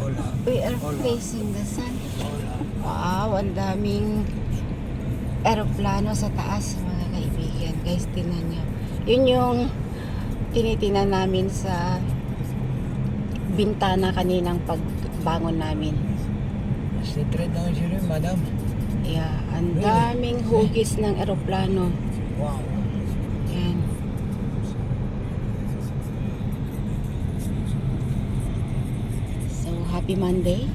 All up. Facing the sun. Wow, ang daming aeroplano sa taas mga kaibigan. Guys, tinan nyo. Yun yung tinitingnan namin sa bintana kaninang pagbangon namin. C'est très dangereux, madame. Yeah, ang daming hugis ng aeroplano. Wow. Happy Monday.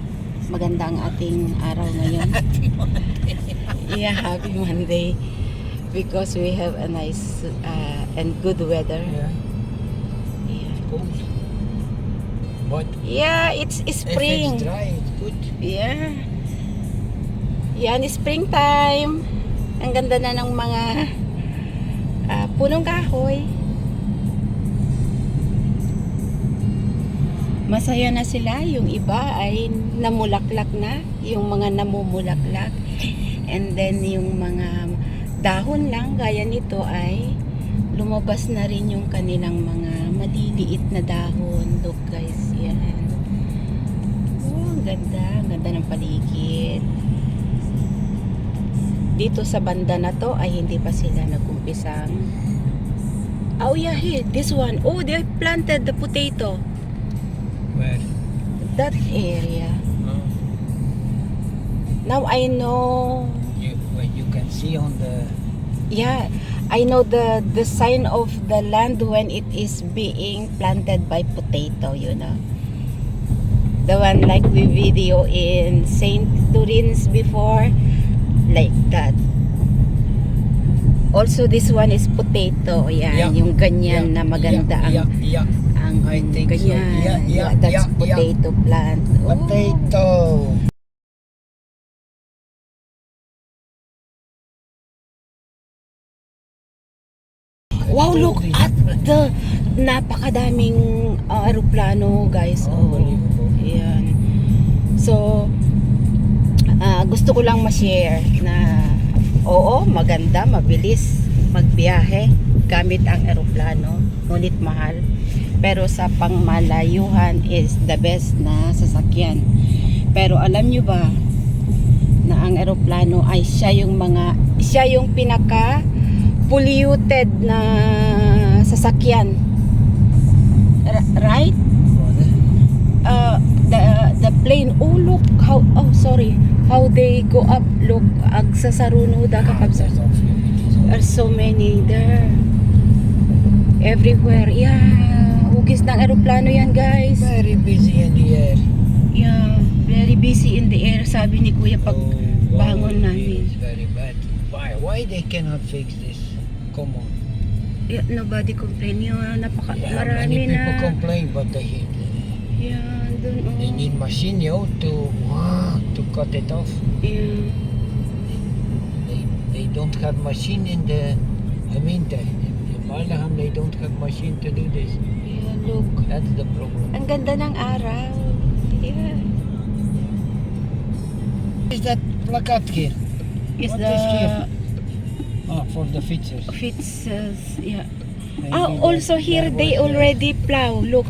Maganda ang ating araw ngayon. yeah, happy Monday. Because we have a nice uh, and good weather. Yeah, Yeah. But yeah it's, it's if spring. it's dry, it's good. Yeah. Yan, springtime. Ang ganda na ng mga ah, punong kahoy. Masaya na sila. Yung iba ay namulaklak na. Yung mga namumulaklak. And then yung mga dahon lang gaya nito ay lumabas na rin yung kanilang mga maliliit na dahon. Look guys, yan. Oh, ang ganda. Ang ganda ng paligid. Dito sa banda na to ay hindi pa sila nagumpisang. Oh yeah, this one. Oh, they planted the potato. Where? That area. Oh. Now I know. You, well, you can see on the Yeah, I know the the sign of the land when it is being planted by potato. You know, the one like we video in Saint Turin's before, like that. Also, this one is potato. Yan, Yeah. yung ganyan na maganda yeah, ang yeah, yeah. Ang I think so. ganyan. Yeah, yeah, that's yeah, yeah. potato plant. Oh. Potato. Wow, look at the napakadaming uh, aeroplano, guys. Oh, Unbelievable. yan. So, ah, gusto ko lang ma-share na oo, maganda, mabilis magbiyahe gamit ang aeroplano, ngunit mahal. Pero sa pangmalayuhan is the best na sasakyan. Pero alam nyo ba na ang aeroplano ay siya yung mga siya yung pinaka polluted na sasakyan. R- right? Uh, the the plane oh look how oh sorry how they go up look ag sa sarunuda kapag sa are so many there everywhere yeah hugis ng aeroplano yan guys Very busy in the air. yeah very busy in the air sabi ni kuya pag Oh, bangon wow, namin. Very bad. Why? Why they cannot fix this? Come on. yeah, nobody complain yun napaka Yeah, marami many people na complain, but they yeah dun oh they need machine yo to to cut it off. yeah They they don't have machine in the. I mean, the, in Malaham they don't have machine to do this. Look That's the problem. ang ganda ng araw yeah Is that plakat here? is What the is here? Oh, for the features. uh, yeah Maybe Ah, also here they already plow. Look.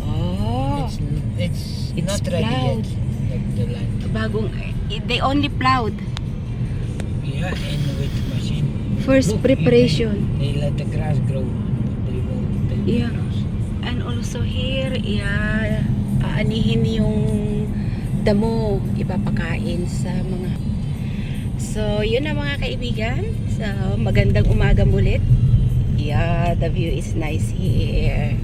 Oh, It's it's, It's not ready plowed. yet. The, the land. bagong eh, they only plowed. Yeah, and with machine. First Look, preparation. They, they let the grass grow. They won't take Yeah. And also here, yeah, aanihin yung damo, ipapakain sa mga So, yun na mga kaibigan. So, magandang umaga ulit. Yeah, the view is nice here.